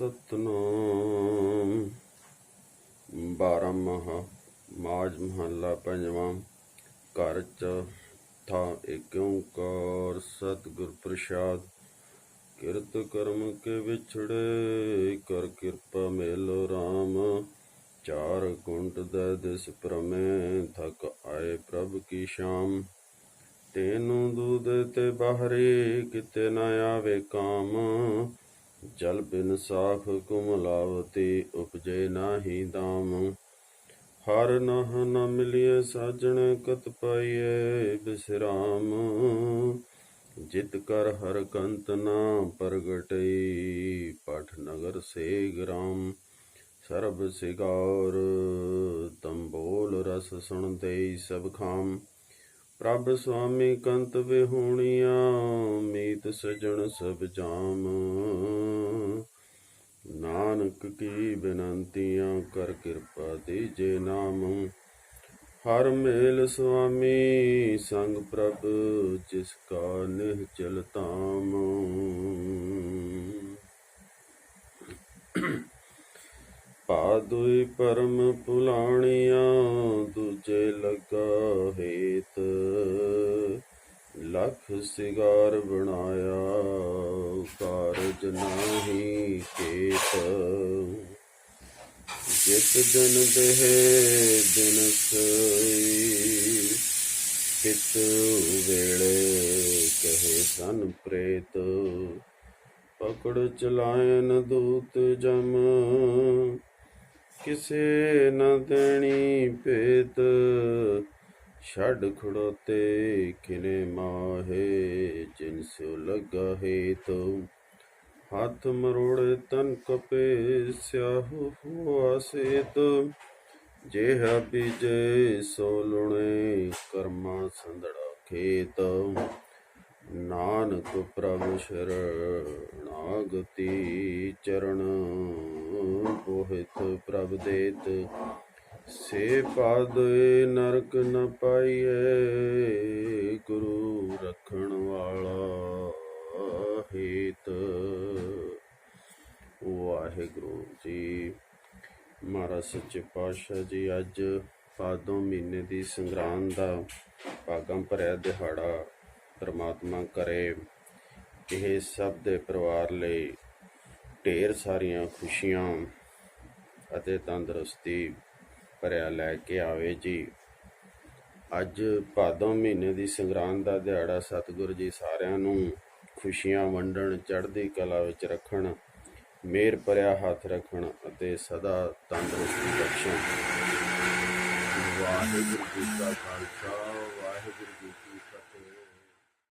ਸਤਨਾਮ। ਬਾਰਾਂ ਮਹਾ ਮਾਜ ਮਹੱਲਾ ਪੰਜਵਾਂ। ਘਰ ਚੌਥਾ ਏਕ ਓੰਕਾਰ ਸਤਿਗੁਰ ਪ੍ਰਸਾਦ। ਕਿਰਤ ਕਰਮ ਕੇ ਵਿਛੜੇ ਕਰ ਕਿਰਪਾ ਮੇਲੋ RAM ਚਾਰ ਗੁੰਟ ਦਾ ਦਿਸ ਪ੍ਰਮੇ ਥਕ ਆਏ ਪ੍ਰਭ ਕੀ ਸ਼ਾਮ। ਤੈਨੂੰ ਦੂਧ ਤੇ ਬਾਹਰੇ ਕਿਤੇ ਨਾ ਆਵੇ ਕਾਮ। ਜਲ ਬਿਨ ਸਾਖ ਕੁਮਲਾਵਤੀ ਉਪਜੇ ਨਾਹੀ ਦਾਮ ਹਰ ਨਹ ਨ ਮਿਲਿਏ ਸਾਜਣ ਕਤ ਪਾਈਏ ਬਿਸਰਾਮ। ਜਿਤ ਕਰ ਹਰ ਕੰਤ ਨਾ ਪ੍ਰਗਟਈ, ਪਠ ਨਗਰ ਸੇ ਗ੍ਰਾਮ। ਸਰਬ ਸਿਗਾਰ, ਤੰਬੋਲ ਰਸ ਸੁਣ ਦੇਈ ਸਭ ਖਾਮ। ਪ੍ਰਭ ਸੁਆਮੀ ਕੰਤ ਵਿਹੂਣੀਆਂ, ਮੀਤ ਸਜਣ ਸਭ ਜਾਮ। ਨਾਨਕ ਕੀ ਬੇਨੰਤੀਆਂ ਕਰ ਕਿਰਪਾ ਦੀਜੇ ਨਾਮ। ਹਰ ਮੇਲ ਸੁਆਮੀ ਸੰਗ ਪ੍ਰਭ, ਜਿਸ ਕਾ ਨਿਹ ਚਲ ਤਾਮ ਪਾਦੁਈ ਪਰਮ ਪੁਲਾਣੀਆਂ, ਦੂਜੇ ਲਗਾ ਹੇਤ। ਲਖ ਸਿਗਾਰ ਬਣਾਇਆ, ਕਾਰਜ ਨਾਹੀ ਕੇਤ। ਜਿਤ ਦਿਨ ਦੇਹ ਦਿਨ ਸੋਈ। ਪਿਤ ਵੇਲੇ ਕਹੇ ਸਨ ਪ੍ਰੇਤ, ਪਕੜ ਚਲਾਇਨ ਦੂਤ ਜਮ। ਕਿਸੇ ਨ ਦੇਣੀ ਭੇਤ, ਛੱਡ ਖੜੋਤੇ ਕਿਨੇ ਮਾਹੇ, ਜਿਨ ਸਿਉ ਲਗਾ ਹੇਤ। ਹੱਥ ਮਰੋੜੇ ਤਨ ਕਪੇ ਸਿਆਹੂ ਹੋਆ ਸੇਤ। ਜਿਹਾ ਬੀਜੇ ਸੋ ਲੁਣੇ ਕਰਮਾ ਸੰਦੜਾ ਖੇਤ। ਨਾਨਕ ਪ੍ਰਭ ਸ਼ਰਣਾਗਤੀ ਚਰਨ ਬੋਹਿਤ ਪ੍ਰਭ ਦੇਤ। ਸੇ ਪਾਦ ਨਰਕ ਨ ਪਾਈਏ ਗੁਰੂ ਰਖਣ ਵਾਲਾ ਹੇਤ। ਵਾਹਿਗੁਰੂ ਜੀ। ਮਹਾਰਾਜ ਸੱਚੇ ਪਾਤਸ਼ਾਹ ਜੀ, ਅੱਜ ਪਾਦੋਂ ਮਹੀਨੇ ਦੀ ਸੰਗਰਾਂਦ ਦਾ ਭਾਗਮ ਭਰਿਆ ਦਿਹਾੜਾ ਪ੍ਰਮਾਤਮਾ ਕਰੇ। ਇਹ ਸਭ ਦੇ ਪਰਿਵਾਰ ਲਈ ਢੇਰ ਸਾਰੀਆਂ ਖੁਸ਼ੀਆਂ ਅਤੇ ਤੰਦਰੁਸਤੀ ਭਰਿਆ ਲੈ ਕੇ ਆਵੇ ਜੀ। ਅੱਜ ਭਾਦੋਂ ਮਹੀਨੇ ਦੀ ਸੰਗਰਾਂਦ ਦਾ ਦਿਹਾੜਾ ਸਤਿਗੁਰੂ ਜੀ ਸਾਰਿਆਂ ਨੂੰ ਖੁਸ਼ੀਆਂ ਵੰਡਣ, ਚੜ੍ਹਦੀ ਕਲਾ ਵਿੱਚ ਰੱਖਣ ਮੇਰ ਭਰਿਆ ਹੱਥ ਰੱਖਣ ਅਤੇ ਸਦਾ ਤੰਦਰੁਸਤੀ ਬਖਸ਼ਣ। ਵਾਹਿਗੁਰੂ ਜੀ ਕਾ ਖਾਲਸਾ ਵਾਹਿਗੁਰੂ ਜੀ